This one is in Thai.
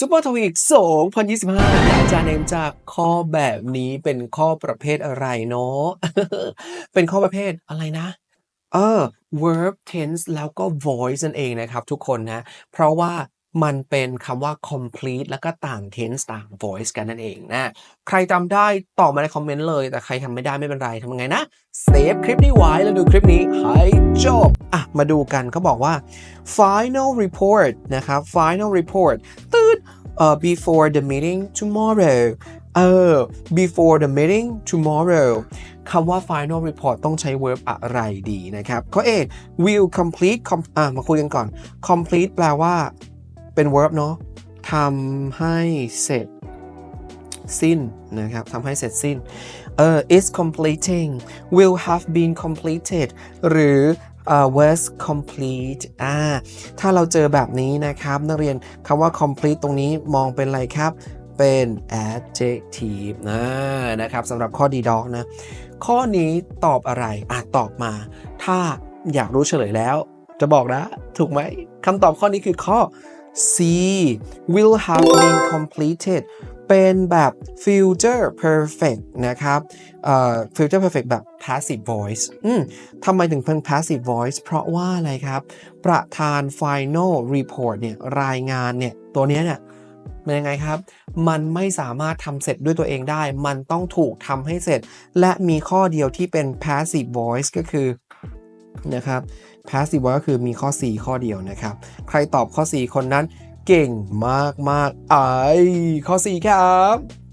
ซูเปอร์ทวิก2025 อาจารย์เนมจากข้อแบบนี้เป็นข้อประเภทอะไรเนาะ เป็นข้อประเภทอะไรนะ เออ verb tense แล้วก็ voice นั่นเองนะครับทุกคนนะ เพราะว่ามันเป็นคำว่า complete แล้วก็ต่าง tense ต่าง voice กันนั่นเองนะ ใครจำได้ตอบมาในคอมเมนต์เลย แต่ใครทำไม่ได้ไม่เป็นไรทำยังไงนะ เซฟคลิปนี้ไว้แล้วดูคลิปนี้ให้จบ อะ มาดูกันเขาบอกว่า final report นะครับ final report ตืดเอ่อ before the meeting tomorrow เออ before the meeting tomorrow คำว่า final report ต้องใช้ verb อะไรดีนะครับ ข้อ A will complete com- อะมาคุยกันก่อน complete แปลว่า เป็น verb เนาะทำให้เสร็จสิ้นนะครับทำให้เสร็จสิ้นเอ่อ is completing will have been completed หรือ เอ่อ was complete อ่าถ้าเราเจอแบบนี้นะครับ นักเรียนคำว่า complete ตรงนี้มองเป็นอะไรครับ เป็น adjective นะนะครับสำหรับข้อดีด็อกนะ ข้อนี้ตอบอะไรอะตอบมา ถ้าอยากรู้เฉลยแล้ว จะบอกนะ ถูกไหมคำตอบข้อนี้คือข้อ C will have been completed เป็นแบบ future perfect นะครับ future perfect แบบ passive voice อืมทำไมถึงเป็น passive voice เพราะว่าอะไรครับ ประธาน final report เนี่ยรายงานเนี่ยตัวเนี้ยเนี่ยเป็นยังไงครับ มันไม่สามารถทำเสร็จด้วยตัวเองได้ มันต้องถูกทำให้เสร็จ และมีข้อเดียวที่เป็น passive voice ก็คือนะครับ passive voice ก็คือมีข้อ 4 ข้อเดียวนะครับ ใครตอบข้อ 4 คนนั้น เก่งมากๆไอ้ข้อ 4 ครับ